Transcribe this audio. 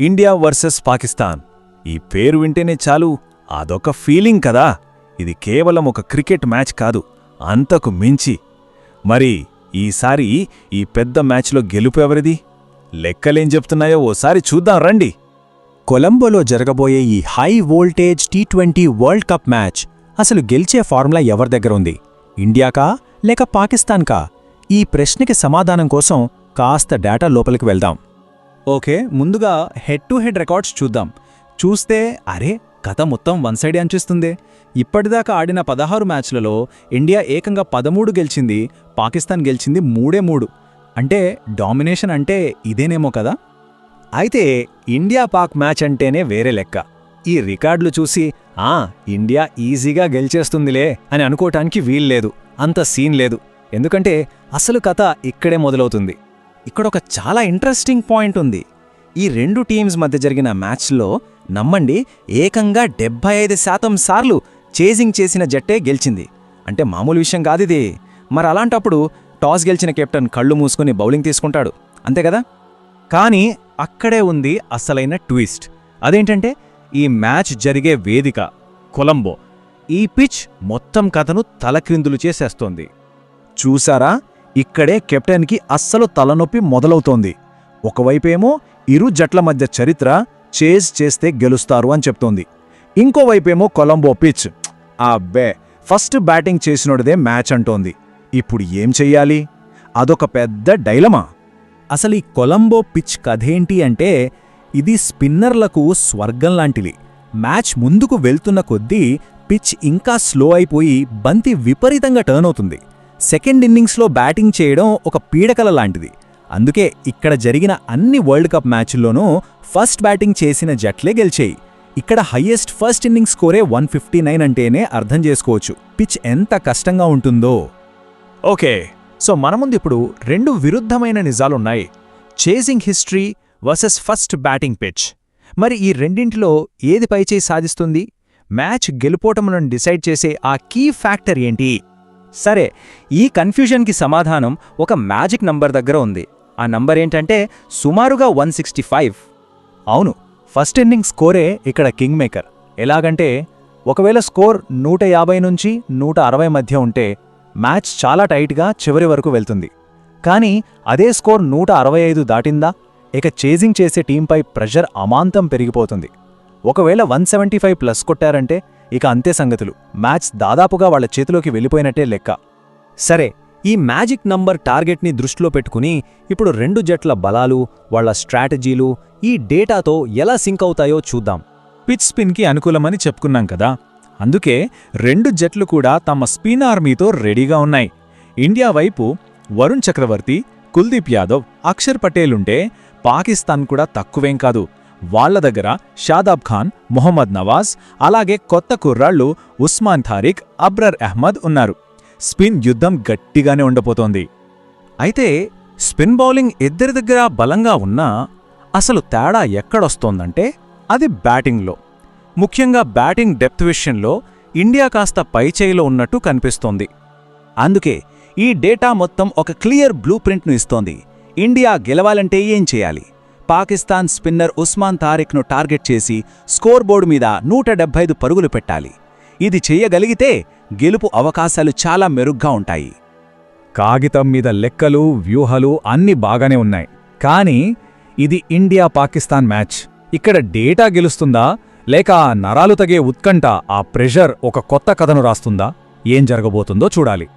India versus Pakistan. ఈ పేరు వింటేనే చాలు అదొక ఫీలింగ్ కదా. ఇది కేవలం ఒక క్రికెట్ మ్యాచ్ కాదు అంతకు మించి. మరి ఈసారి ఈ పెద్ద మ్యాచ్లో గెలుపు ఎవరిది? లెక్కలేం చెప్తున్నాయో ఓసారి చూద్దాం రండి. కొలంబోలో జరగబోయే ఈ high voltage T twenty world cup match అసలు గెలిచే ఫార్ములా ఎవరి దగ్గర ఉంది? ఇండియాకా లేక పాకిస్తాన్కా? ఈ ప్రశ్నకి సమాధానం కోసం కాస్త డేటా లోపలికి వెళ్దాం. ఓకే ముందుగా హెడ్ టు హెడ్ రికార్డ్స్ చూద్దాం. చూస్తే అరే కథ మొత్తం వన్ సైడ్ అనిపిస్తుంది. ఇప్పటిదాకా ఆడిన పదహారు మ్యాచ్లలో ఇండియా ఏకంగా పదమూడు గెలిచింది పాకిస్తాన్ గెలిచింది మూడే మూడు. అంటే డామినేషన్ అంటే ఇదేనేమో కదా? అయితే ఇండియా పాక్ మ్యాచ్ అంటేనే వేరే లెక్క. ఈ రికార్డులు చూసి ఆ ఇండియా ఈజీగా గెలిచేస్తుందిలే అని అనుకోవటానికి వీల్లేదు. అంత సీన్ లేదు. ఎందుకంటే అసలు కథ ఇక్కడే మొదలవుతుంది. ఇక్కడ ఒక చాలా ఇంట్రెస్టింగ్ పాయింట్ ఉంది. ఈ రెండు టీమ్స్ మధ్య జరిగిన మ్యాచ్లో నమ్మండి ఏకంగా డెబ్బై ఐదు శాతం సార్లు చేజింగ్ చేసిన జట్టే గెలిచింది. అంటే మామూలు విషయం కాదిది మరి అలాంటప్పుడు టాస్ గెలిచిన కెప్టెన్ కళ్ళు మూసుకుని బౌలింగ్ తీసుకుంటాడు. అంతే కదా? కానీ అక్కడే ఉంది అసలైన ట్విస్ట్ అదేంటంటే ఈ మ్యాచ్ జరిగే వేదిక కొలంబో ఈ పిచ్ మొత్తం కథను తలక్రిందులు చేసేస్తోంది. చూసారా? ఇక్కడే కెప్టెన్కి అస్సలు తలనొప్పి మొదలవుతోంది. ఒకవైపేమో ఇరు జట్ల మధ్య చరిత్ర చేజ్ చేస్తే గెలుస్తారు అని చెప్తోంది. ఇంకోవైపేమో కొలంబో పిచ్. అబ్బే! ఫస్ట్ బ్యాటింగ్ చేసినోడిదే మ్యాచ్ అంటోంది. ఇప్పుడు ఏం చెయ్యాలి? అదొక పెద్ద డైలమా? అసలు ఈ కొలంబో పిచ్ కథేంటి అంటే ఇది స్పిన్నర్లకు స్వర్గం లాంటిది. మ్యాచ్ ముందుకు వెళ్తున్న కొద్దీ పిచ్ ఇంకా స్లో అయిపోయి బంతి విపరీతంగా టర్న్ అవుతుంది. సెకండ్ ఇన్నింగ్స్లో బ్యాటింగ్ చేయడం ఒక పీడకల లాంటిది. అందుకే ఇక్కడ జరిగిన అన్ని వరల్డ్ కప్ మ్యాచ్ల్లోనూ ఫస్ట్ బ్యాటింగ్ చేసిన జట్లే గెలిచాయి. ఇక్కడ హయ్యెస్ట్ ఫస్ట్ ఇన్నింగ్స్ స్కోరే వన్ ఫిఫ్టీ నైన్ అంటేనే అర్థం చేసుకోవచ్చు. పిచ్ ఎంత కష్టంగా ఉంటుందో. ఓకే సో మన ముందు ఇప్పుడు రెండు విరుద్ధమైన నిజాలున్నాయి. Chasing history versus first batting pitch. మరి ఈ రెండింటిలో ఏది పైచేయి సాధిస్తుంది? మ్యాచ్ గెలుపోటములను డిసైడ్ చేసే ఆ కీ ఫ్యాక్టర్ ఏంటి? సరే ఈ కన్ఫ్యూజన్కి సమాధానం ఒక మ్యాజిక్ నంబర్ దగ్గర ఉంది. ఆ నంబర్ ఏంటంటే సుమారుగా వన్ సిక్స్టీ ఫైవ్. అవును ఫస్ట్ ఇన్నింగ్ స్కోరే ఇక్కడ కింగ్ మేకర్. ఎలాగంటే ఒకవేళ స్కోర్ నూట యాభై నుంచి నూట అరవై మధ్య ఉంటే మ్యాచ్ చాలా టైట్గా చివరి వరకు వెళ్తుంది. కానీ అదే స్కోర్ నూట అరవై ఐదు దాటిందా? ఇక చేజింగ్ చేసే టీంపై ప్రెషర్ అమాంతం పెరిగిపోతుంది. ఒకవేళ వన్ సెవెంటీ ఫైవ్ ప్లస్ కొట్టారంటే ఇక అంతే సంగతులు. మ్యాచ్ దాదాపుగా వాళ్ళ చేతిలోకి వెళ్ళిపోయినట్టే లెక్క. సరే ఈ మ్యాజిక్ నంబర్ టార్గెట్ని దృష్టిలో పెట్టుకుని ఇప్పుడు రెండు జట్ల బలాలు వాళ్ళ స్ట్రాటజీలు ఈ డేటాతో ఎలా సింక్ అవుతాయో చూద్దాం. పిచ్ స్పిన్కి అనుకూలమని చెప్పుకున్నాం కదా. అందుకే రెండు జట్లు కూడా తమ స్పిన్ ఆర్మీతో రెడీగా ఉన్నాయి. ఇండియా వైపు వరుణ్ చక్రవర్తి కుల్దీప్ యాదవ్ అక్షర్ పటేల్ ఉంటే పాకిస్తాన్ కూడా తక్కువేం కాదు. వాళ్ళ దగ్గర షాదాబ్ ఖాన్ మొహమ్మద్ నవాజ్ అలాగే కొత్త కుర్రాళ్ళు ఉస్మాన్ థారిక్ అబ్రర్ అహ్మద్ ఉన్నారు. స్పిన్ యుద్ధం గట్టిగానే ఉండబోతోంది. అయితే స్పిన్ బౌలింగ్ ఇద్దరి దగ్గర బలంగా ఉన్నా అసలు తేడా ఎక్కడొస్తోందంటే అది బ్యాటింగ్లో. ముఖ్యంగా బ్యాటింగ్ డెప్త్ విషయంలో ఇండియా కాస్త పైచేయిలో ఉన్నట్టు కనిపిస్తోంది. అందుకే ఈ డేటా మొత్తం ఒక క్లియర్ బ్లూ ప్రింట్ను ఇస్తోంది. ఇండియా గెలవాలంటే ఏం చేయాలి? పాకిస్తాన్ స్పిన్నర్ ఉస్మాన్ తారిక్ను టార్గెట్ చేసి స్కోర్ బోర్డు మీద నూట పరుగులు పెట్టాలి. ఇది చెయ్యగలిగితే గెలుపు అవకాశాలు చాలా మెరుగ్గా ఉంటాయి. కాగితం మీద లెక్కలు వ్యూహాలు అన్నీ బాగానే ఉన్నాయి. కానీ ఇది ఇండియా పాకిస్తాన్ మ్యాచ్. ఇక్కడ డేటా గెలుస్తుందా? లేక నరాలు తగే ఉత్కంఠ ఆ ప్రెషర్ ఒక కొత్త కథను రాస్తుందా? ఏం జరగబోతుందో చూడాలి.